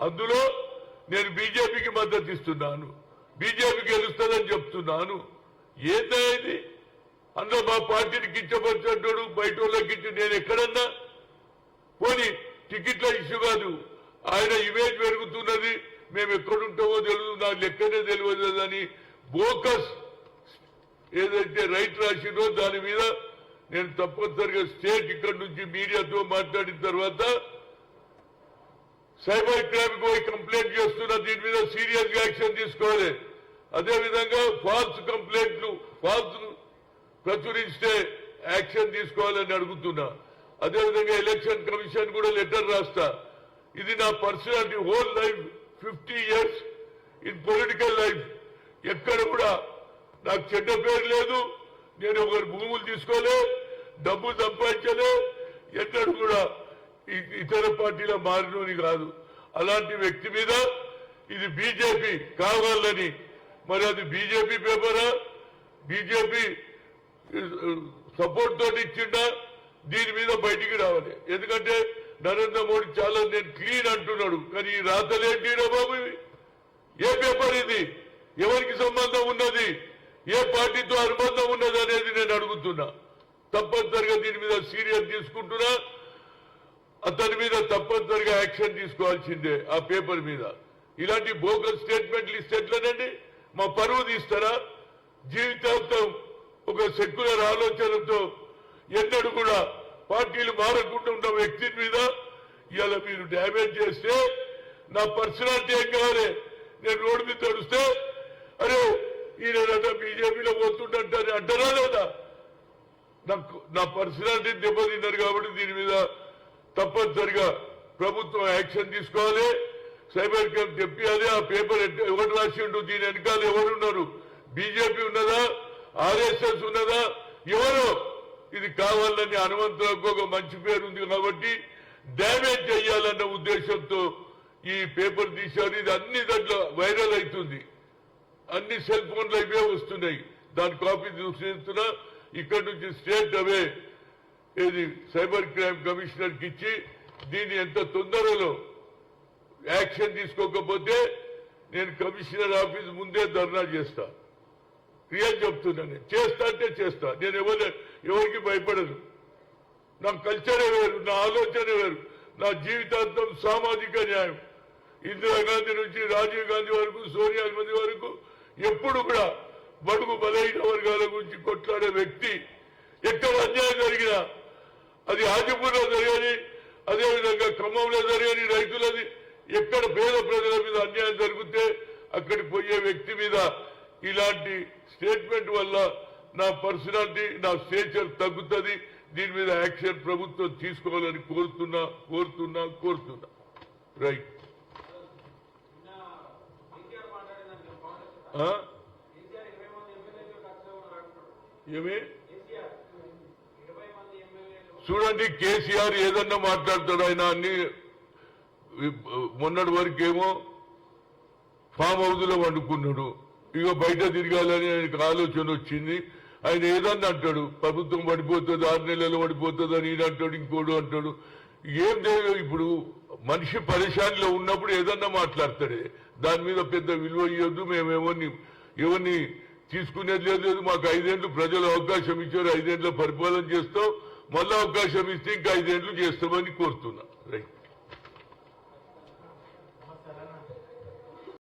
అందులో నేను బీజేపీకి మద్దతు ఇస్తున్నాను. బీజేపీ గెలుస్తుందని చెప్తున్నాను. ఏందా అందులో మా పార్టీని కించపరిచేటోడు బయట వాళ్ళకి ఇచ్చి నేను ఎక్కడన్నా? పోనీ టికెట్ల ఇష్యూ కాదు. ఆయన ఇమేజ్ పెరుగుతున్నది. మేము ఎక్కడుంటామో తెలియదు నాకు లెక్కనే తెలియదు అని బోకస్ ఏదైతే రైట్ రాసిందో దాని మీద నేను తప్పనిసరిగా స్టేట్ ఇక్కడ నుంచి మీడియాతో మాట్లాడిన తర్వాత సైబర్ క్రైమ్ పోయి కంప్లైంట్ చేస్తున్నా దీని మీద సీరియస్గా యాక్షన్ తీసుకోవాలి. అదేవిధంగా ఫాల్స్ కంప్లైంట్లు ఫాల్స్ ప్రచురిస్తే యాక్షన్ తీసుకోవాలని అడుగుతున్నా. అదేవిధంగా ఎలక్షన్ కమిషన్ కూడా లెటర్ రాస్తా. ఇది నా personality whole life fifty years in political life. ఎక్కడ కూడా నాకు చెడ్డ పేరు లేదు. నేను ఒకరి భూములు తీసుకోలే డబ్బు సంపాదించలే. ఎక్కడ కూడా ఇతర పార్టీల మారినోని కాదు. అలాంటి వ్యక్తి మీద ఇది బీజేపీ కావాలని. మరి అది బీజేపీ పేపరా? బీజేపీ సపోర్ట్ తోటి ఇచ్చిండా దీని మీద బయటికి రావాలి. ఎందుకంటే నరేంద్ర మోడీ చాలా నేను క్లీన్ అంటున్నాడు. కానీ ఈ రాతలేంటి రా బాబు ఏ పేపర్ ఇది? ఎవరికి సంబంధం ఉన్నది? ఏ పార్టీతో అనుబంధం ఉన్నది అనేది నేను అడుగుతున్నా. తప్పనిసరిగా దీని మీద సీరియస్ తీసుకుంటున్నా. అతని మీద తప్పనిసరిగా యాక్షన్ తీసుకోవాల్సిందే ఆ పేపర్ మీద. ఇలాంటి బోకల్ స్టేట్మెంట్లు ఇస్తే ఎట్లనండి మా పరువు తీస్తారా? జీవితాంతం ఒక సెక్యులర్ ఆలోచనతో ఎన్నడూ కూడా పార్టీలు మారకుండా ఉన్న వ్యక్తి మీద ఇలా మీరు డ్యామేజ్ చేస్తే నా పర్సనాలిటీ ఏం కావాలి? నేను రోడ్డు మీద తడుస్తే అరే ఈయన బీజేపీలో పోతుండంటే అంటారా లేదా? నాకు నా పర్సనాలిటీ దెబ్బతిన్నారు కాబట్టి దీని మీద తప్పనిసరిగా ప్రభుత్వం యాక్షన్ తీసుకోవాలి. సైబర్ క్రైమ్ చెప్పాలి ఆ పేపర్ ఎవరు రాసి ఉంటుంది దీని వెనకాల ఎవరున్నారు బీజేపీ ఉన్నదా? ఆర్ఎస్ఎస్ ఉన్నదా? ఎవరు? ఇది కావాలని హనుమంతులకు ఒక మంచి పేరు ఉంది కాబట్టి డ్యామేజ్ చేయాలన్న ఉద్దేశంతో ఈ పేపర్ తీశారు. ఇది అన్ని దాంట్లో వైరల్ అవుతుంది. అన్ని సెల్ ఫోన్లు అయిపోయి వస్తున్నాయి. దాని కాపీ చూస్తున్నా ఇక్కడ నుంచి స్టేట్ అవే ఇది సైబర్ క్రైమ్ కమిషనర్కి ఇచ్చి దీన్ని ఎంత తొందరలో యాక్షన్ తీసుకోకపోతే నేను కమిషనర్ ఆఫీస్ ముందే ధర్నా చేస్తా. రియల్ చెప్తున్నా నేను. చేస్తా అంటే చేస్తా. నేను ఎవరు ఎవరికి భయపడను. నా కల్చరే వేరు నా ఆలోచన వేరు. నా జీవితాంతం సామాజిక న్యాయం. ఇందిరాగాంధీ నుంచి రాజీవ్ గాంధీ వరకు సోనియా గాంధీ వరకు ఎప్పుడు కూడా బడుగు బలహీన వర్గాల గురించి కొట్లాడే వ్యక్తి ఎక్కడ అన్యాయం జరిగినా అది హాజీపూర్లో జరిగని అదేవిధంగా ఖమ్మంలో జరిగని రైతులది. ఎక్కడ పేద ప్రజల మీద అన్యాయం జరిగితే అక్కడికి పోయే వ్యక్తి మీద ఇలాంటి స్టేట్మెంట్ వల్ల నా పర్సనాలిటీ నా స్టేచర్ తగ్గుతుంది. దీని మీద యాక్షన్ ప్రభుత్వం తీసుకోవాలని కోరుతున్నా కోరుతున్నా కోరుతున్నా. రైట్? ఏమి? చూడండి కేసీఆర్ ఏదన్నా మాట్లాడతాడు ఆయన అన్ని మొన్నటి వరకేమో ఫామ్ హౌజ్లో వండుకున్నాడు. ఇక బయట తిరగాలని ఆయనకు ఆలోచన వచ్చింది. ఆయన ఏదన్నా అంటాడు ప్రభుత్వం పడిపోతుంది ఆరు నెలలు పడిపోతుంది అని అంటాడు ఇంకోడు అంటాడు. ఏం లేదు ఇప్పుడు మనిషి పరిశానిలో ఉన్నప్పుడు ఏదన్నా మాట్లాడతాడే. దాని మీద పెద్ద విలువ ఇవ్వద్దు మేము ఎవరిని ఎవరిని తీసుకునేది లేదు లేదు. మాకు ఐదేళ్ళు ప్రజలు అవకాశం ఇచ్చారు ఐదేళ్ళ పరిపాలన చేస్తాం. మళ్ళా అవకాశం ఇస్తే ఇంకా ఐదేళ్ళు చేస్తామని కోరుతున్నా. రైట్.